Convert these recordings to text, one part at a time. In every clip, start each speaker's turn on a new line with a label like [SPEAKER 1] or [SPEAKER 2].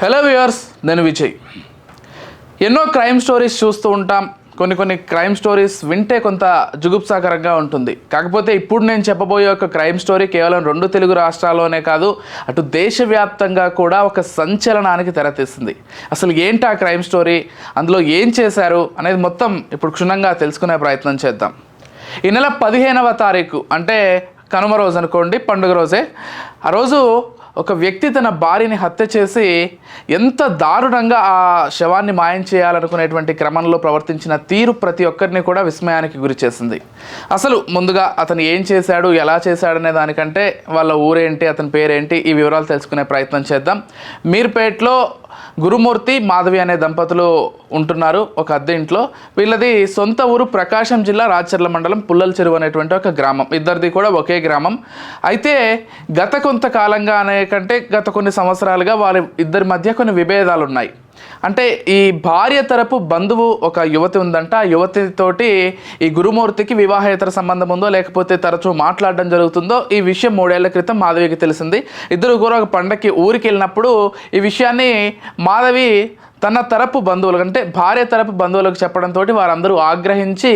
[SPEAKER 1] Hello viewers నేను విజయ్. ఎన్నో crime stories చూస్తూ ఉంటాం. కొన్ని కొన్ని క్రైమ్ స్టోరీస్ వింటే కొంత జుగుప్సాకరంగా ఉంటుంది. కాకపోతే ఇప్పుడు నేను చెప్పబోయే ఒక క్రైమ్ స్టోరీ కేవలం రెండు తెలుగు రాష్ట్రాల్లోనే కాదు అటు దేశవ్యాప్తంగా కూడా ఒక సంచలనానికి తెరతీస్తుంది అసలు ఏంటి ఆ క్రైమ్ స్టోరీ అందులో ఏం చేశారు? అనేది మొత్తం ఇప్పుడు క్షుణ్ణంగా తెలుసుకునే ప్రయత్నం చేద్దాం. ఈ నెల పదిహేనవ తారీఖు అంటే కనుమ రోజు అనుకోండి పండుగ రోజే. ఆ రోజు ఒక వ్యక్తి తన భార్యని హత్య చేసి ఎంత దారుణంగా ఆ శవాన్ని మాయం చేయాలనుకునేటువంటి క్రమంలో ప్రవర్తించిన తీరు ప్రతి ఒక్కరిని కూడా విస్మయానికి గురి చేసింది. అసలు ముందుగా అతను ఏం చేశాడు ఎలా చేశాడనే దానికంటే వాళ్ళ ఊరేంటి అతని పేరేంటి ఈ వివరాలు తెలుసుకునే ప్రయత్నం చేద్దాం. మీర్పేట్లో గురుమూర్తి మాధవి అనే దంపతులు ఉంటున్నారు ఒక అద్దె ఇంట్లో. వీళ్ళది సొంత ఊరు ప్రకాశం జిల్లా రాచర్ల మండలం పుల్లల చెరువు అనేటువంటి ఒక గ్రామం. ఇద్దరిది కూడా ఒకే గ్రామం. అయితే గత కొంతకాలంగా అనే కంటే గత కొన్ని సంవత్సరాలుగా వారి ఇద్దరి మధ్య కొన్ని విభేదాలు ఉన్నాయి అంటే ఈ భార్య తరపు బంధువు ఒక యువతి ఉందంట. ఆ యువతితోటి ఈ గురుమూర్తికి వివాహేతర సంబంధం ఉందో లేకపోతే తరచూ మాట్లాడడం జరుగుతుందో ఈ విషయం మూడేళ్ళ క్రితం మాధవికి తెలిసింది. ఇద్దరు కూడా ఒక పండక్కి ఊరికి వెళ్ళినప్పుడు ఈ విషయాన్ని మాధవి తన తరపు బంధువులకు అంటే భార్య తరపు బంధువులకు చెప్పడంతో వారందరూ ఆగ్రహించి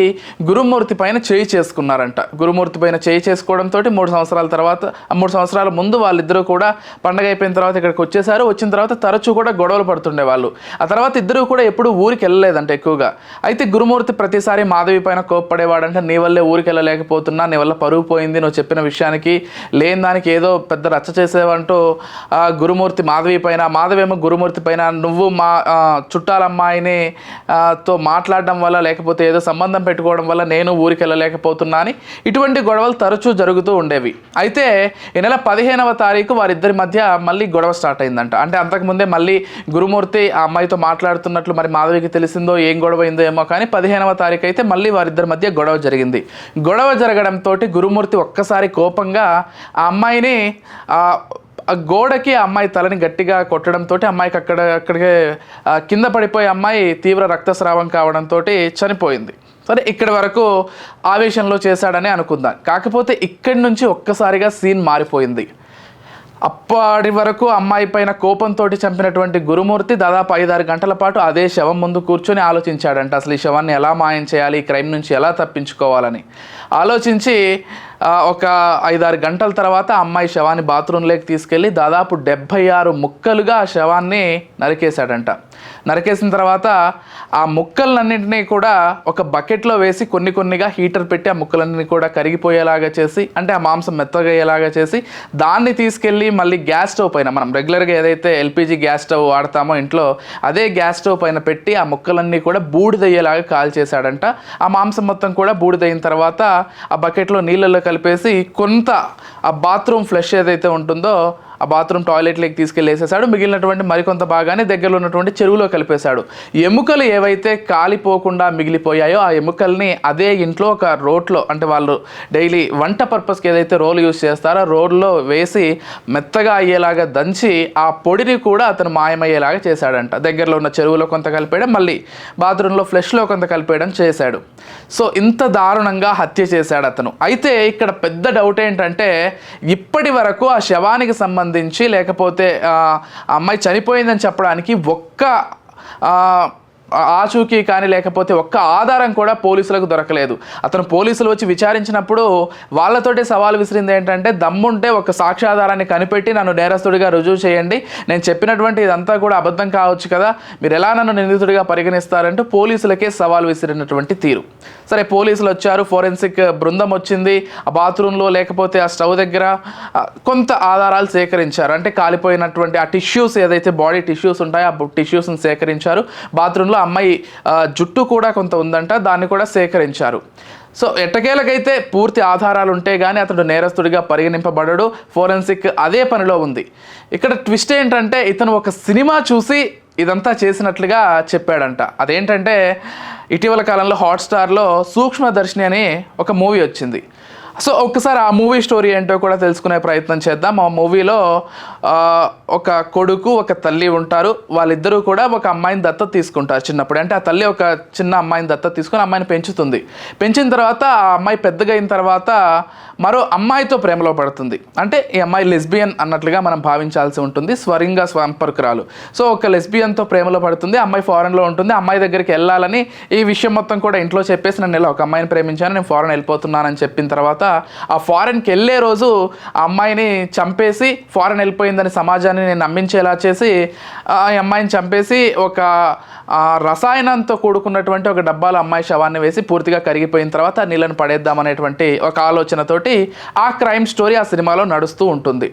[SPEAKER 1] గురుమూర్తి పైన చేయి చేసుకున్నారంట. గురుమూర్తి పైన చేయి చేసుకోవడంతో మూడు సంవత్సరాల తర్వాత మూడు సంవత్సరాల ముందు వాళ్ళిద్దరూ కూడా పండగ అయిపోయిన తర్వాత ఇక్కడికి వచ్చేసారు వచ్చిన తర్వాత తరచూ కూడా గొడవలు పడుతుండే వాళ్ళు. ఆ తర్వాత ఇద్దరు కూడా ఎప్పుడు ఊరికి వెళ్ళలేదంట ఎక్కువగా. అయితే గురుమూర్తి ప్రతిసారి మాధవి పైన కోప్పడేవాడంటే నీ వల్లే ఊరికి వెళ్ళలేకపోతున్నా నీ వల్ల పరుగు పోయింది నువ్వు చెప్పిన విషయానికి లేని దానికి ఏదో పెద్ద రచ్చ చేసేవంటూ గురుమూర్తి మాధవి పైన మాధవి ఏమో గురుమూర్తి పైన నువ్వు మా ఆ, చుట్టాల అమ్మాయిని తో మాట్లాడడం వల్ల లేకపోతే ఏదో సంబంధం పెట్టుకోవడం వల్ల నేను ఊరికి వెళ్ళలేకపోతున్నా అని ఇటువంటి గొడవలు తరచూ జరుగుతూ ఉండేవి. అయితే ఈ నెల పదిహేనవ తారీఖు వారిద్దరి మధ్య మళ్ళీ గొడవ స్టార్ట్ అయిందంట. అంటే అంతకుముందే మళ్ళీ గురుమూర్తి ఆ అమ్మాయితో మాట్లాడుతున్నట్లు మరి మాధవికి తెలిసిందో ఏం గొడవ అయిందో ఏమో కానీ పదిహేనవ తారీఖు అయితే మళ్ళీ వారిద్దరి మధ్య గొడవ జరిగింది. గొడవ జరగడంతో గురుమూర్తి ఒక్కసారి కోపంగా ఆ అమ్మాయిని ఆ, గోడకి ఆ అమ్మాయి తలని గట్టిగా కొట్టడంతో అమ్మాయికి అక్కడ అక్కడికే కింద పడిపోయి అమ్మాయి తీవ్ర రక్తస్రావం కావడంతో చనిపోయింది. సరే ఇక్కడి వరకు ఆవేశంలో చేశాడని అనుకుందాం. కాకపోతే ఇక్కడి నుంచి ఒక్కసారిగా సీన్ మారిపోయింది. అప్పటి వరకు అమ్మాయి పైన కోపంతో చంపినటువంటి గురుమూర్తి దాదాపు ఐదారు గంటల పాటు అదే శవం ముందు కూర్చొని ఆలోచించాడంట. అసలు ఈ శవాన్ని ఎలా మాయం చేయాలి? ఈ క్రైమ్ నుంచి ఎలా తప్పించుకోవాలని. ఆలోచించి ఒక ఐదారు గంటల తర్వాత అమ్మాయి శవాన్ని బాత్రూంలోకి తీసుకెళ్ళి దాదాపు డెబ్భై ఆరు ముక్కలుగా ఆ శవాన్ని నరికేశాడంట. నరికేసిన తర్వాత ఆ ముక్కలన్నింటినీ కూడా ఒక బకెట్లో వేసి కొన్ని కొన్నిగా హీటర్ పెట్టి ఆ ముక్కలన్నీ కూడా కరిగిపోయేలాగా చేసి అంటే ఆ మాంసం మెత్తగా అయ్యేలాగా చేసి దాన్ని తీసుకెళ్ళి మళ్ళీ గ్యాస్ స్టవ్ పైన మనం రెగ్యులర్గా ఏదైతే ఎల్పిజి గ్యాస్ స్టవ్ వాడతామో ఇంట్లో అదే గ్యాస్ స్టవ్ పైన పెట్టి ఆ ముక్కలన్నీ కూడా బూడిదయ్యేలాగా కాల్ చేశాడంట ఆ మాంసం మొత్తం కూడా బూడిదయిన తర్వాత ఆ బకెట్లో నీళ్ళల్లో కలిపేసి కొంత ఆ బాత్రూమ్ ఫ్లష్ ఏదైతే ఉంటుందో ఆ బాత్రూమ్ టాయిలెట్లోకి తీసుకెళ్ళి వేసేసాడు. మిగిలినటువంటి మరికొంత భాగాన్ని దగ్గరలో ఉన్నటువంటి చెరువులో కలిపేశాడు. ఎముకలు ఏవైతే కాలిపోకుండా మిగిలిపోయాయో ఆ ఎముకల్ని అదే ఇంట్లో ఒక రోట్లో అంటే వాళ్ళు డైలీ వంట పర్పస్కి ఏదైతే రోల్ యూస్ చేస్తారో రోల్లో వేసి మెత్తగా అయ్యేలాగా దంచి ఆ పొడిని కూడా అతను మాయమయ్యేలాగా చేశాడంట. దగ్గరలో ఉన్న చెరువులో కొంత కలిపేయడం మళ్ళీ బాత్రూంలో ఫ్లెష్లో కొంత కలిపేయడం చేశాడు. సో ఇంత దారుణంగా హత్య చేశాడు అతను. అయితే ఇక్కడ పెద్ద డౌట్ ఏంటంటే ఇప్పటి వరకు ఆ శవానికి సంబంధించి లేకపోతే అమ్మాయి చనిపోయిందని చెప్పడానికి ఒక్క ఆచూకీ కానీ లేకపోతే ఒక్క ఆధారం కూడా పోలీసులకు దొరకలేదు. అతను పోలీసులు వచ్చి విచారించినప్పుడు వాళ్ళతోటి సవాల్ విసిరింది ఏంటంటే దమ్ముంటే ఒక సాక్ష్యాధారాన్ని కనిపెట్టి నన్ను నేరస్తుడిగా రుజువు చేయండి. నేను చెప్పినటువంటి ఇదంతా కూడా అబద్ధం కావచ్చు కదా. మీరు ఎలా నన్ను నిందితుడిగా పరిగణిస్తారంటూ పోలీసులకే సవాల్ విసిరినటువంటి తీరు. సరే పోలీసులు వచ్చారు. ఫోరెన్సిక్ బృందం వచ్చింది. ఆ బాత్రూంలో లేకపోతే ఆ స్టవ్ దగ్గర కొంత ఆధారాలు సేకరించారు. అంటే కాలిపోయినటువంటి ఆ టిష్యూస్ ఏదైతే బాడీ టిష్యూస్ ఉంటాయో ఆ టిష్యూస్ని సేకరించారు. బాత్రూంలో అమ్మాయి జుట్టు కూడా కొంత ఉందంట దాన్ని కూడా సేకరించారు. సో ఎట్టకేలకైతే పూర్తి ఆధారాలు ఉంటే కానీ అతడు నేరస్తుడిగా పరిగణింపబడడు ఫోరెన్సిక్ అదే పనిలో ఉంది. ఇక్కడ ట్విస్ట్ ఏంటంటే ఇతను ఒక సినిమా చూసి ఇదంతా చేసినట్లుగా చెప్పాడంట. అదేంటంటే ఇటీవల కాలంలో హాట్స్టార్లో సూక్ష్మదర్శిని అని ఒక మూవీ వచ్చింది. సో ఒక్కసారి ఆ మూవీ స్టోరీ ఏంటో కూడా తెలుసుకునే ప్రయత్నం చేద్దాం. ఆ మూవీలో ఒక కొడుకు ఒక తల్లి ఉంటారు. వాళ్ళిద్దరూ కూడా ఒక అమ్మాయిని దత్త తీసుకుంటారు చిన్నప్పుడు. అంటే ఆ తల్లి ఒక చిన్న అమ్మాయిని దత్త తీసుకుని అమ్మాయిని పెంచుతుంది. పెంచిన తర్వాత ఆ అమ్మాయి పెద్దగా అయిన తర్వాత మరో అమ్మాయితో ప్రేమలో పడుతుంది. అంటే ఈ అమ్మాయి లెస్బియన్ అన్నట్లుగా మనం భావించాల్సి ఉంటుంది. స్వరింగ స్వంపర్కురాలు సో ఒక లెస్బియన్తో ప్రేమలో పడుతుంది. అమ్మాయి ఫారెన్లో ఉంటుంది. అమ్మాయి దగ్గరికి వెళ్ళాలని ఈ విషయం మొత్తం కూడా ఇంట్లో చెప్పేసి నన్ను ఇలా ఒక అమ్మాయిని ప్రేమించాను. నేను ఫారెన్ వెళ్ళిపోతున్నానని చెప్పిన తర్వాత ఆ ఫారెన్కి వెళ్ళే రోజు ఆ అమ్మాయిని చంపేసి ఫారెన్ వెళ్ళిపోయిందని సమాజాన్ని నేను నమ్మించేలా చేసి ఆ అమ్మాయిని చంపేసి ఒక రసాయనంతో కూడుకున్నటువంటి ఒక డబ్బాలో అమ్మాయి శవాన్ని వేసి పూర్తిగా కరిగిపోయిన తర్వాత ఆ నీళ్ళని పడేద్దామనేటువంటి ఒక ఆలోచనతోటి ఆ క్రైమ్ స్టోరీ ఆ సినిమాలో నడుస్తూ ఉంటుంది.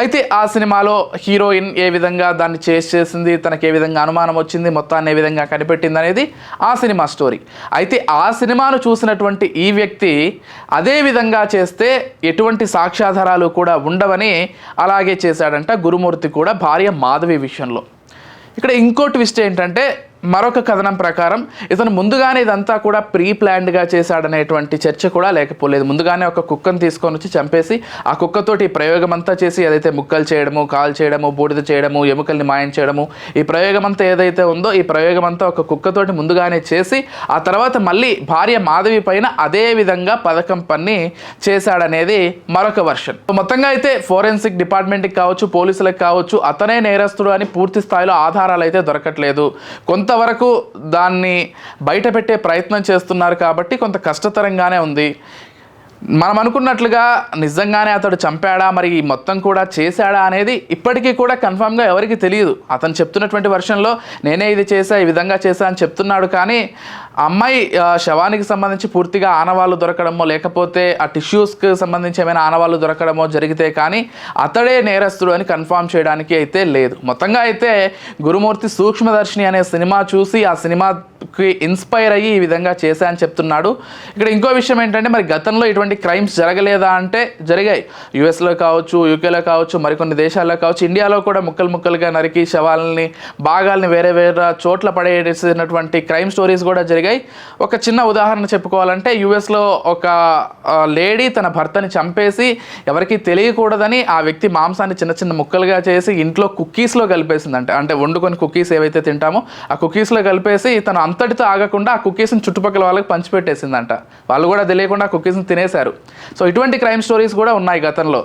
[SPEAKER 1] అయితే ఆ సినిమాలో హీరోయిన్ ఏ విధంగా దాన్ని చేసి చేసింది తనకి ఏ విధంగా అనుమానం వచ్చింది మొత్తాన్ని ఏ విధంగా కనిపెట్టింది అనేది ఆ సినిమా స్టోరీ. అయితే ఆ సినిమాను చూసినటువంటి ఈ వ్యక్తి అదే విధంగా చేస్తే ఎటువంటి సాక్ష్యాధారాలు కూడా ఉండవని అలాగే చేశాడంట గురుమూర్తి కూడా భార్య మాధవి విషయంలో. ఇక్కడ ఇంకో ట్విస్ట్ ఏంటంటే మరొక కథనం ప్రకారం ఇతను ముందుగానే ఇదంతా కూడా ప్రీ ప్లాన్డ్గా చేశాడనేటువంటి చర్చ కూడా లేకపోలేదు. ముందుగానే ఒక కుక్కను తీసుకొని వచ్చి చంపేసి ఆ కుక్కతోటి ఈ ప్రయోగం అంతా చేసి ఏదైతే ముక్కలు చేయడము కాల్ చేయడము బూడిద చేయడము ఎముకల్ని మాయం చేయడము ఈ ప్రయోగం అంతా ఏదైతే ఉందో ఈ ప్రయోగం అంతా ఒక కుక్కతోటి ముందుగానే చేసి ఆ తర్వాత మళ్ళీ భార్య మాధవి పైన అదే విధంగా పథకం పన్ని చేశాడనేది మరొక వర్షన్. మొత్తంగా అయితే ఫోరెన్సిక్ డిపార్ట్మెంట్కి కావచ్చు పోలీసులకు కావచ్చు అతనే నేరస్తుడు అని పూర్తి స్థాయిలో ఆధారాలు అయితే దొరకట్లేదు. కొంత కొంతవరకు దాన్ని బయటపెట్టే ప్రయత్నం చేస్తున్నారు కాబట్టి కొంత కష్టతరంగానే ఉంది. మనం అనుకున్నట్లుగా నిజంగానే అతడు చంపాడా మరి ఈ మొత్తం కూడా చేశాడా అనేది ఇప్పటికీ కూడా కన్ఫామ్గా ఎవరికి తెలియదు. అతను చెప్తున్నటువంటి వర్షన్లో నేనే ఇది చేశా ఈ విధంగా చేశా అని చెప్తున్నాడు. కానీ ఆ అమ్మాయి శవానికి సంబంధించి పూర్తిగా ఆనవాళ్ళు దొరకడమో లేకపోతే ఆ టిష్యూస్కి సంబంధించి ఏమైనా ఆనవాళ్ళు దొరకడమో జరిగితే కానీ అతడే నేరస్తుడు అని కన్ఫామ్ చేయడానికి అయితే లేదు. మొత్తంగా అయితే గురుమూర్తి సూక్ష్మదర్శిని అనే సినిమా చూసి ఆ సినిమాకి ఇన్స్పైర్ అయ్యి ఈ విధంగా చేశా అని చెప్తున్నాడు. ఇక్కడ ఇంకో విషయం ఏంటంటే మరి గతంలో ఇటువంటి క్రైమ్స్ జరగలేదా అంటే జరిగాయి. యుఎస్లో కావచ్చు యూకేలో కావచ్చు మరికొన్ని దేశాల్లో కావచ్చు ఇండియాలో కూడా ముక్కలు ముక్కలుగా నరికి శవాలని భాగాల్ని వేరే వేరే చోట్ల పడేసినటువంటి క్రైమ్ స్టోరీస్ కూడా జరిగాయి. ఒక చిన్న ఉదాహరణ చెప్పుకోవాలంటే యుఎస్లో ఒక లేడీ తన భర్తని చంపేసి ఎవరికి తెలియకూడదని ఆ వ్యక్తి మాంసాన్ని చిన్న చిన్న ముక్కలుగా చేసి ఇంట్లో కుక్కీస్లో కలిపేసిందంట. అంటే వండుకొని కుక్కీస్ ఏవైతే తింటామో ఆ కుక్కీస్లో కలిపేసి తను అంతటితో ఆగకుండా ఆ కుక్కీస్ని చుట్టుపక్కల వాళ్ళకి పంచిపెట్టేసిందంట. వాళ్ళు కూడా తెలియకుండా ఆ కుక్కీస్ని తినేశారు. సో ఇటువంటి క్రైమ్ స్టోరీస్ కూడా ఉన్నాయి గతంలో.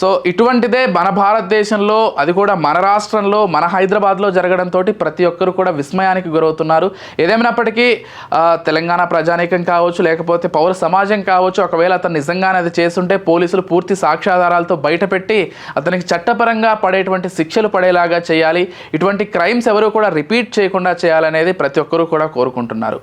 [SPEAKER 1] సో ఇటువంటిదే మన భారతదేశంలో అది కూడా మన రాష్ట్రంలో మన హైదరాబాద్లో జరగడంతో ప్రతి ఒక్కరు కూడా విస్మయానికి గురవుతున్నారు. ఏదేమైనప్పటికీ తెలంగాణ ప్రజానీకం కావచ్చు లేకపోతే పౌర సమాజం కావచ్చు ఒకవేళ అతను నిజంగానే అది చేస్తుంటే పోలీసులు పూర్తి సాక్ష్యాధారాలతో బయటపెట్టి అతనికి చట్టపరంగా పడేటువంటి శిక్షలు పడేలాగా చేయాలి. ఇటువంటి క్రైమ్స్ ఎవరు కూడా రిపీట్ చేయకుండా చేయాలనేది ప్రతి ఒక్కరూ కూడా కోరుకుంటున్నారు.